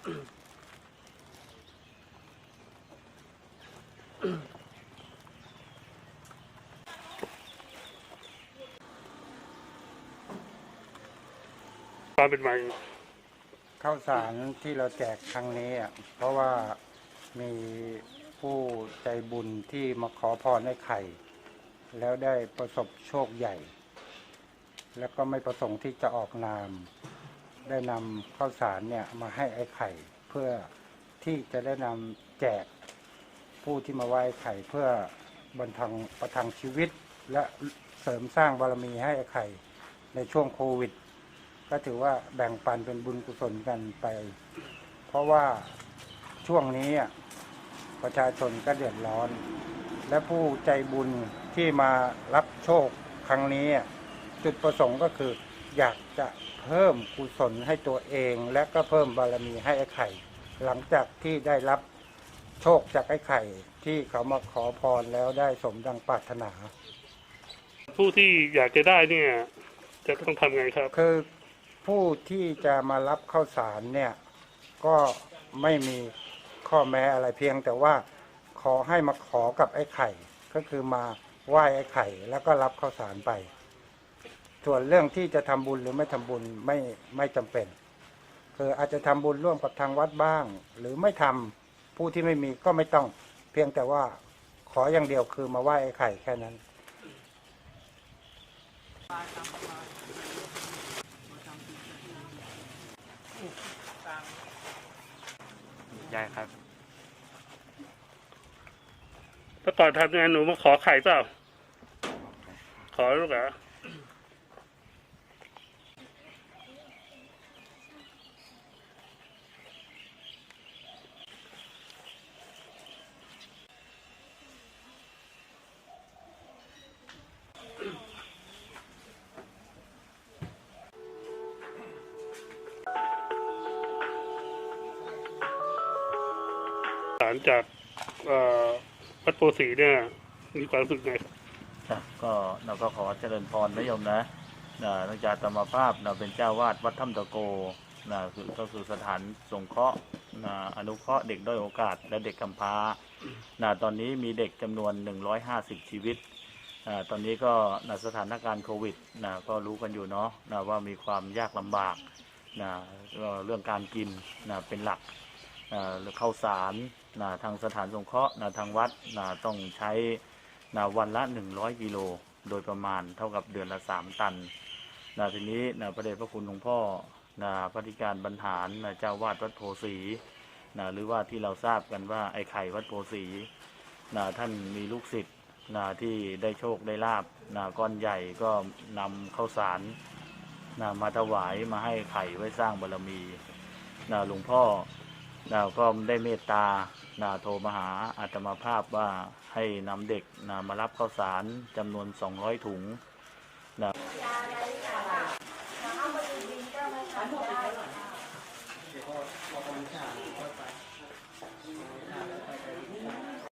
ความเป็นไงข้าวสารที่เราแจกครั้งนี้อะเพราะว่ามีผู้ใจบุญที่มาขอพรให้ไข่ แล้วได้ประสบโชคใหญ่ แล้วก็ไม่ประสงค์ที่จะออกนาม ได้นำข้าวสารเนี่ยมาให้ไอ้ไข่เพื่อที่จะได้นำแจกผู้ที่มาไหว้ไข่เพื่อบรรทังประทังชีวิต และเสริมสร้างบารมีให้ไอ้ไข่ในช่วงโควิด ก็ถือว่าแบ่งปันเป็นบุญกุศลกันไป เพราะว่าช่วงนี้ประชาชนก็เดือดร้อน และผู้ใจบุญที่มารับโชคครั้งนี้ จุดประสงค์ก็คืออยากจะ เพิ่มกุศลให้ตัวเอง และก็เพิ่มบารมีให้ไอ้ไข่ หลังจากที่ได้รับโชคจากไอ้ไข่ที่เขามาขอพรแล้วได้สมดังปรารถนา ผู้ที่อยากจะได้เนี่ย จะต้องทำไงครับ คือผู้ที่จะมารับข้าวสารเนี่ย ก็ไม่มีข้อแม้อะไรเพียง แต่ว่าขอให้มาขอกับไอ้ไข่ ก็คือมาไหว้ไอ้ไข่ แล้วก็รับข้าวสารไป ส่วนเรื่องที่จะทำบุญหรือไม่ทำบุญไม่ไม่จำเป็น คืออาจจะทำบุญร่วมกับทางวัดบ้าง หรือไม่ทำผู้ที่ไม่มีก็ไม่ต้อง เพียงแต่ว่าขออย่างเดียวคือมาไหว้ไอ้ไข่แค่นั้นยายครับถ้าก่อนทำงานหนูมาขอไข่เปล่า ขอลูกเหรอารจากวัดโพสีเนี่ยมีความรู้สึกไงครับก็เราก็ขอเจริญพรนะโยมนะนะหลังจากธรรมภาพเราเป็นเจ้าวาดวัดถ้ำตะโกนะคือก็คือสถานสงเคราะห์นะอนุเคราะห์เด็กด้อยโอกาส และเด็กกำพร้านะตอนนี้มีเด็กจำนวน 150 ชีวิตอ่าตอนนี้ก็นะสถานการณ์โควิดนะก็รู้กันอยู่เนาะนะว่ามีความยากลำบากนะเรื่องการกินนะเป็นหลัก อ่าข้าวสารนะทางสถานสงเคราะห์นะทางวัดนะต้องใช้นะวันละ 100กิโลโดยประมาณเท่ากับเดือนละ 3 ตันนะทีนี้นะพระเดชพระคุณหลวงพ่อนะพระธิการบรรหารนะเจ้าวาดวัดโพสีนะหรือว่าที่เราทราบกันว่าไอ้ไข่วัดโพสีนะท่านมีลูกศิษย์นะที่ได้โชคได้ลาบนะก้อนใหญ่ก็นำข้าวสารนะมาถวายมาให้ไข่ไว้สร้างบารมีนะหลวงพ่อ นะก็ได้เมตตานะโทรมาหาอาตมาภาพว่าให้นำเด็กนะมารับข้าวสารจำนวน 200 ถุงนะ